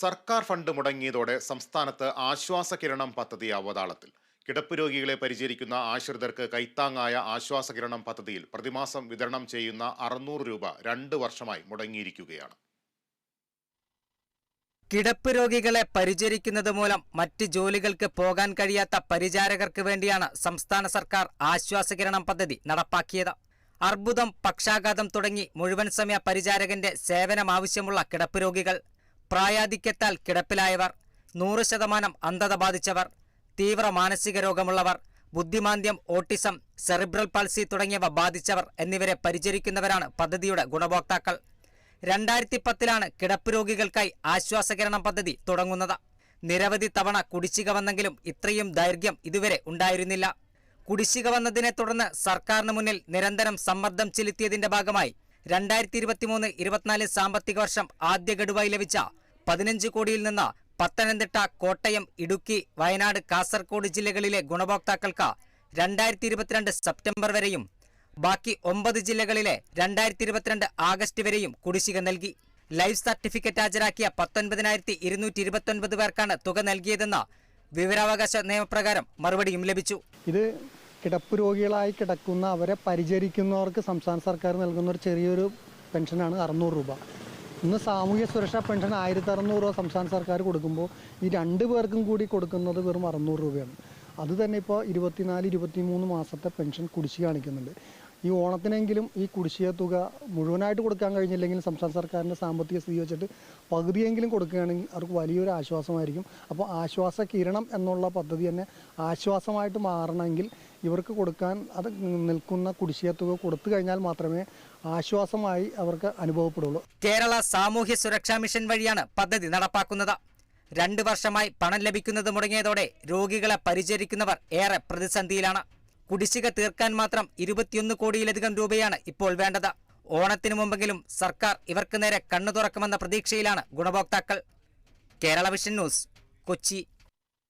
സർക്കാർ ഫണ്ട് മുടങ്ങിയതോടെ സംസ്ഥാനത്ത് ആശ്വാസ കിരണം പദ്ധതി അവതാളത്തിൽ കിടപ്പ് രോഗികളെ പരിചരിക്കുന്ന ആശ്രിതർക്ക് കൈത്താങ്ങായ ആശ്വാസ കിരണം പദ്ധതിയിൽ പ്രതിമാസം വിതരണം ചെയ്യുന്ന അറുന്നൂറ് രൂപ രണ്ട് വർഷമായി മുടങ്ങിയിരിക്കുകയാണ്. കിടപ്പ് രോഗികളെ പരിചരിക്കുന്നത് മൂലം മറ്റ് ജോലികൾക്ക് പോകാൻ കഴിയാത്ത പരിചാരകർക്ക് വേണ്ടിയാണ് സംസ്ഥാന സർക്കാർ ആശ്വാസ കിരണം പദ്ധതി നടപ്പാക്കിയത്. അർബുദം പക്ഷാഘാതം തുടങ്ങി മുഴുവൻ സമയ പരിചാരകന്റെ സേവനം ആവശ്യമുള്ള കിടപ്പ് രോഗികൾ പ്രായാധിക്യത്താൽ കിടപ്പിലായവർ നൂറ് ശതമാനം അന്ധത ബാധിച്ചവർ തീവ്ര മാനസിക രോഗമുള്ളവർ ബുദ്ധിമാന്ദ്യം ഓട്ടിസം സെറിബ്രൽ പൾസി തുടങ്ങിയവ ബാധിച്ചവർ എന്നിവരെ പരിചരിക്കുന്നവരാണ് പദ്ധതിയുടെ ഗുണഭോക്താക്കൾ. രണ്ടായിരത്തി പത്തിലാണ് കിടപ്പ് രോഗികൾക്കായി ആശ്വാസകിരണം പദ്ധതി തുടങ്ങുന്നത്. നിരവധി തവണ കുടിശ്ശിക വന്നെങ്കിലും ഇത്രയും ദൈർഘ്യം ഇതുവരെ ഉണ്ടായിരുന്നില്ല. കുടിശ്ശിക വന്നതിനെ തുടർന്ന് സർക്കാരിന് മുന്നിൽ നിരന്തരം സമ്മർദ്ദം ചെലുത്തിയതിന്റെ ഭാഗമായി രണ്ടായിരത്തി ഇരുപത്തിമൂന്ന് ഇരുപത്തിനാല് സാമ്പത്തിക വർഷം ആദ്യ ഗഡുവായി ലഭിച്ച പതിനഞ്ച് കോടിയിൽ നിന്ന് പത്തനംതിട്ട കോട്ടയം ഇടുക്കി വയനാട് കാസർഗോഡ് ജില്ലകളിലെ ഗുണഭോക്താക്കൾക്ക് രണ്ടായിരത്തി ഇരുപത്തിരണ്ട് സെപ്റ്റംബർ വരെയും ബാക്കി ഒമ്പത് ജില്ലകളിലെ രണ്ടായിരത്തി ഇരുപത്തിരണ്ട് ആഗസ്റ്റ് വരെയും കുടിശ്ശിക നൽകി. ലൈഫ് സർട്ടിഫിക്കറ്റ് ഹാജരാക്കിയ പത്തൊൻപതിനായിരത്തി ഇരുന്നൂറ്റി ഇരുപത്തൊൻപത് പേർക്കാണ് തുക നൽകിയതെന്ന് വിവരാവകാശ നിയമപ്രകാരം മറുപടിയും ലഭിച്ചു. ഇത് കിടപ്പ് രോഗികളായി കിടക്കുന്ന അവരെ പരിചരിക്കുന്നവർക്ക് സംസ്ഥാന സർക്കാർ നൽകുന്ന ഒരു ചെറിയൊരു പെൻഷനാണ് അറുന്നൂറ് രൂപ. ഇന്ന് സാമൂഹ്യ സുരക്ഷാ പെൻഷൻ ആയിരത്തി അറുന്നൂറ് രൂപ സംസ്ഥാന സർക്കാർ കൊടുക്കുമ്പോൾ ഈ രണ്ട് പേർക്കും കൂടി കൊടുക്കുന്നത് വെറും അറുന്നൂറ് രൂപയാണ്. അത് തന്നെ ഇപ്പോൾ ഇരുപത്തിനാല് ഇരുപത്തി മൂന്ന് മാസത്തെ പെൻഷൻ കുടിശ്ശിക കാണിക്കുന്നുണ്ട്. ഈ ഓണത്തിനെങ്കിലും ഈ കുടിശ്ശിക തുക മുഴുവനായിട്ട് കൊടുക്കാൻ കഴിഞ്ഞില്ലെങ്കിൽ സംസ്ഥാന സർക്കാരിന്റെ സാമ്പത്തിക സ്ഥിതി വെച്ചിട്ട് പകുതിയെങ്കിലും കൊടുക്കുകയാണെങ്കിൽ അവർക്ക് വലിയൊരു ആശ്വാസമായിരിക്കും. അപ്പോൾ ആശ്വാസ കിരണം എന്നുള്ള പദ്ധതി തന്നെ ആശ്വാസമായിട്ട് മാറണമെങ്കിൽ ഇവർക്ക് കൊടുക്കാൻ അത് നിൽക്കുന്ന കുടിശ്ശിക തുക കൊടുത്തു കഴിഞ്ഞാൽ മാത്രമേ ആശ്വാസമായി അവർക്ക് അനുഭവപ്പെടുള്ളൂ. കേരള സാമൂഹ്യ സുരക്ഷാ മിഷൻ വഴിയാണ് പദ്ധതി നടപ്പാക്കുന്നത്. രണ്ടു വർഷമായി പണം ലഭിക്കുന്നത് മുടങ്ങിയതോടെ രോഗികളെ പരിചരിക്കുന്നവർ ഏറെ പ്രതിസന്ധിയിലാണ്. കുടിശ്ശിക തീർക്കാൻ മാത്രം ഇരുപത്തിയൊന്ന് കോടിയിലധികം രൂപയാണ് ഇപ്പോൾ വേണ്ടത്. ഓണത്തിനു മുമ്പെങ്കിലും സർക്കാർ ഇവർക്ക് നേരെ കണ്ണു തുറക്കുമെന്ന പ്രതീക്ഷയിലാണ് ഗുണഭോക്താക്കൾ. Kerala vision news Kochi.